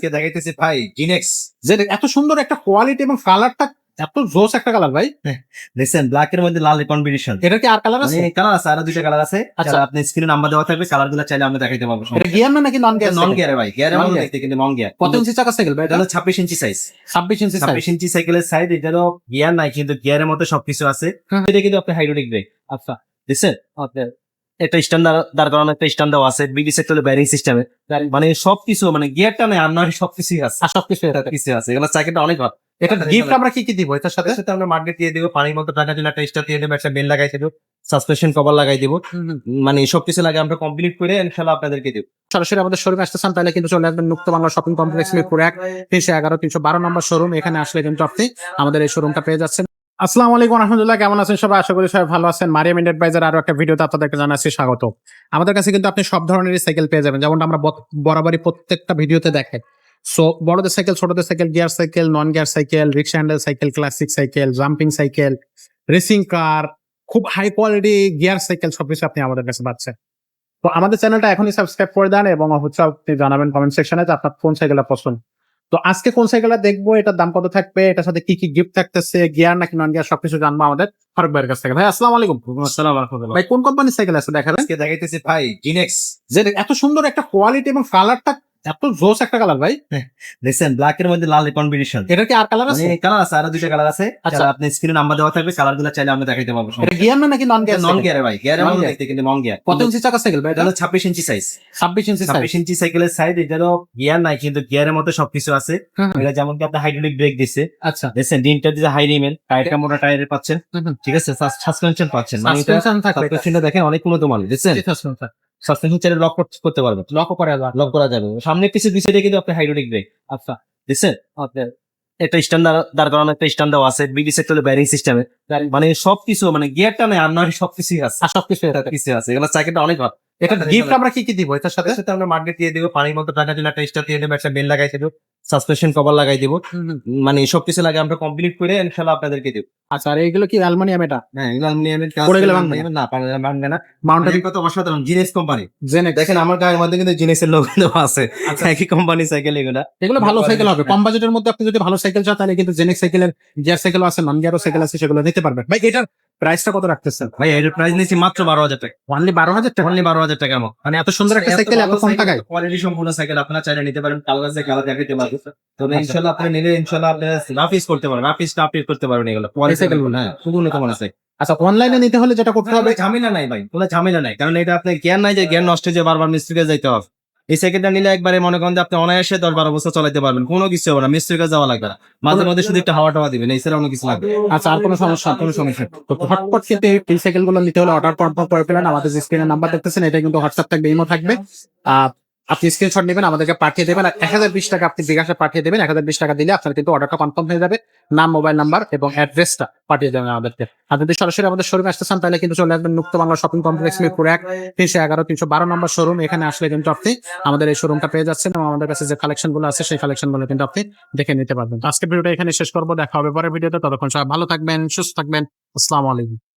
আজকে দেখাইতেছি ভাই জিনেক্স যে এত সুন্দর একটা কোয়ালিটি এবং কালারটা এত জোস একটা কালার ভাই। দেখছেন ব্ল্যাক এর মধ্যে লাল কম্বিনেশন এটা কি আর কালার আছে? কালার আছে আরও দুইটা কালার আছে। আচ্ছা। আপনি স্ক্রিনে নাম্বার দেওয়া থাকবে কালারগুলো চাইলে আমরা দেখাইতে পারব। এটা গিয়ার না নাকি নন গিয়ার নন গিয়ারে ভাই। গিয়ার Non দেখতে কিন্তু নন গিয়ার কত ইঞ্চি চাকা সাইকেল ভাই এটা? হলো ছাব্বিশ ইঞ্চি সাইজ ছাব্বিশ ইঞ্চি সাইজ ছাব্বিশ ইঞ্চি সাইকেলের সাইজ এটারও গিয়ার নাই কিন্তু গিয়ারের মধ্যে সবকিছু আছে। এটা কিন্তু আপনি হাইড্রোলিক ব্রেক আচ্ছা। দেখছেন? একটা স্ট্যান্ড দাঁড় করানো একটা স্ট্যান্ড দেওয়া আছে বিডি সেক্টর ব্যারিং সিস্টেমে মানে সবকিছু মানে গিয়ারটা নাই আর নয় সবকিছুই আছে। আর সবকিছু কিছু আছে এগুলো সাইকেলটা অনেক ভালো এটা গিফট আমরা কি কি দিব? এটার সাথে? সাথে আমরা মার্কেট দিয়ে দেবো পানির মতো টাকা জন্য একটা স্টার দিয়ে দেবো একটা বেল লাগাই দেবো সাসপেনশন কভার লাগাই দেবো। মানে সবকিছু লাগে আমরা কমপ্লিট করে ইনশাল্লাহ আপনাদেরকে দেবো। সরাসরি আমাদের শোরুমে আসতে চান তাহলে কিন্তু চলে আসবেন মুক্ত বাংলা শপিং কমপ্লেক্স মিরপুর এক তিনশো এগারো তিনশো বারো নম্বর শোরুম এখানে আসলে কিন্তু আপনি আমাদের এই শোরুমটা পেয়ে যাচ্ছেন। আসসালামু আলাইকুম রহমতুল্লাহ, কেমন আছেন সবাই? আশা করি সবাই ভালো আছেন। মারিয়াম এন্টারপ্রাইজের আরও একটা ভিডিওতে আপনাদেরকে জানাচ্ছি স্বাগত। আমাদের কাছে কিন্তু আপনি সব ধরনের সাইকেল পেয়ে যাবেন, যেমনটা আমরা বরাবরই প্রত্যেকটা ভিডিওতে দেখাই সো, বড়দের সাইকেল, ছোটদের cycle, gear cycle non gear cycle, rickshaw handle cycle classic cycle jumping cycle racing car খুব হাই কোয়ালিটি গিয়ার সাইকেল সবকিছু আপনি আমাদের কাছে পাচ্ছেন। তো আমাদের চ্যানেলটা এখনই সাবস্ক্রাইব করে দেন এবং হচ্ছে আপনি জানাবেন কমেন্ট সেকশনে যে আপনার কোন সাইকেলটা পছন্দ। তো আজকে কোন সাইকেলটা দেখব? এটার দাম কত থাকবে? এটার সাথে কি কি গিফট থাকতেছে? গিয়ার নাকি নন গিয়ার সবকিছু জানব আমাদের ফারুক ভাইয়ের কাছ থেকে। ভাই আসসালাম আলাইকুম। আসসালাম ভাই। কোন কোম্পানির সাইকেল আছে? দেখা আজকে দেখাইতেছি ভাই জিনেক্স যে এত সুন্দর একটা কোয়ালিটি এবং কালারটা এত জোস একটা কালার ভাই। দেখছেন ব্ল্যাক এর মধ্যে লাল কম্বিনেশন এটা কি আর কালার আছে? কালার আছে আরও দুইটা কালার আছে। আচ্ছা। আপনি স্ক্রিনে নাম্বার দেওয়া থাকবে কালারগুলো চাইলে আমরা দেখাইতে পারব। এটা গিয়ার না নাকি নন গিয়ার নন গিয়ারে ভাই Non দেখতে কিন্তু নন গিয়ার কত ইঞ্চি চাকা সাইকেল ভাই এটা? হলো ছাব্বিশ ইঞ্চি সাইজ ছাব্বিশ ইঞ্চি সাইজ ছাব্বিশ ইঞ্চি সাইকেলের সাইজ এটারও গিয়ার নাই কিন্তু গিয়ারের মধ্যে সবকিছু আছে। এটা যেমন কি আপনি হাইড্রোলিক ব্রেক দিচ্ছে আচ্ছা। দেখছেন দিনটা দিচ্ছে হাই রিমেল টায়ারটা মোটা টায়ারের পাচ্ছেন। ঠিক আছে সাসপেনশন পাচ্ছেন। মানে সাসপেনশন দেখেন অনেক উন্নত মানের দেখছেন? সাসপেনশন চাইলে লক করতে পারবেন লক করে দেওয়া লক করা যাবে। সামনে পিছু কিন্তু আপনি হাইড্রোলিক ব্রেক আচ্ছা দেখছেন একটা স্ট্যান্ড দাঁড় করানো একটা স্ট্যান্ড দেওয়া আছে। বিডি সেক্টর ব্যারিং সিস্টেমে মানে সবকিছু মানে গিয়ারটা নাই আর নয় সবকিছুই আছে। আর সবকিছু কিছু আছে। এগুলো অনেক ভালো এটা গিফট আমরা কি কি দিব? এটার সাথে সাথে সাথে আমরা মার্কেট দিয়ে দেবো পানির মতো টাকা জন্য একটা স্টার দিয়ে দেবো একটা বেল লাগাই দেবো সাসপেনশন কভার লাগাই দেবো। মানে সবকিছু লাগে আমরা কমপ্লিট করে ইনশাল্লাহ আপনাদেরকে দেবো। আচ্ছা আর এইগুলো কি অ্যালুমিনিয়াম এটা? হ্যাঁ এগুলো অ্যালুমিনিয়ামের কাজ পড়ে গেলে ভাঙবে না। পারে না, ভাঙবে না। মাউন্টেন এটা কত অসাধারণ জিনেস কোম্পানি দেখেন আমার গায়ের মধ্যে কিন্তু জিনেসের লোক আছে। আচ্ছা। একই কোম্পানি সাইকেল এগুলা। এগুলো ভালো সাইকেল হবে। কম বাজেটের মধ্যে আপনি যদি ভালো সাইকেল চান তাহলে কিন্তু জেনেক সাইকেলের গিয়ার সাইকেল আছে নন গিয়ারও সাইকেল আছে সেগুলো নিতে পারবেন। ভাই এটার প্রাইসটা কত রাখতেছেন? ভাই এর প্রাইস নিয়েছি মাত্র বারো হাজার টাকা। অনলি বারো হাজার টাকা? অনলি বারো হাজার টাকা আমার। মানে এত সুন্দর একটা সাইকেল এত কম টাকায়? কোয়ালিটি সম্পূর্ণ সাইকেল আপনারা চাইলে নিতে পারেন। কালার আছে কালার দেখাতে পারবেন তবে আচ্ছা। ইনশাল্লাহ আপনি নিলে ইনশাল্লাহ আপনি করতে পারবেন। রাফ ইউজ আপডেট করতে পারবেন এগুলো। কোয়ালিটি সাইকেল সাইকেল হ্যাঁ খুব উন্নত মানের সাইকেল আচ্ছা অনলাইনে নিতে হলে যেটা করতে হবে ঝামেলা নাই ভাই কোনো ঝামেলা নাই। কারণ এটা আপনার জ্ঞান নাই যে জ্ঞান নষ্ট যায় বারবার মিস্ত্রিকে যাইতে হবে। এই সাইকেলটা নিলে একবারে মনে করেন যে আপনি অনায়াসে দশ বারো বছর চালাতে পারবেন। কোনো কিছু হবে না মিস্ত্রিকে যাওয়া লাগবে না। মাঝে মধ্যে শুধু একটা হাওয়া টাওয়া দিবেন এছাড়া অন্য কিছু লাগবে আচ্ছা আর কোনো সমস্যা কোনো সমস্যা তো হটপট কিন্তু এই- সাইকেলগুলো নিতে হলে অর্ডার কনফার্ম করে ফেলেন। আমাদের যে স্ক্রিনের নাম্বার দেখতেছেন এটা কিন্তু হোয়াটসঅ্যাপ থাকবে ইমো থাকবে। আহ, আপনি স্ক্রিনশট নেবেন, আমাদেরকে পাঠিয়ে দেবেন আর এক হাজার বিশ টাকা আপনি বিকাশে পাঠিয়ে দেবেন, এক হাজার বিশ টাকা দিলে আপনার কিন্তু অর্ডারটা কনফার্ম হয়ে যাবে, নাম মোবাইল নাম্বার এবং অ্যাড্রেসটা পাঠিয়ে দেবেন আমাদেরকে। আর যদি সরাসরি আমাদের শোরুমে আসতে চান, তাহলে কিন্তু চলে আসবেন মুক্ত বাংলা শপিং কমপ্লেক্স মিরপুর এক, তিনশো এগারো, তিনশো বারো নম্বর শোরুম এখানে আসলে কিন্তু আপনি আমাদের এই শোরুমটা পেয়ে যাচ্ছেন এবং আমাদের কাছে যে কালেকশনগুলো আছে, সেই কালেকশনগুলো কিন্তু আপনি দেখে নিতে পারবেন। তো আজকের ভিডিওটা এখানে শেষ করব, দেখা হবে পরের ভিডিওতে। ততক্ষণ সবাই ভালো থাকবেন, সুস্থ থাকবেন। আসসালামু আলাইকুম।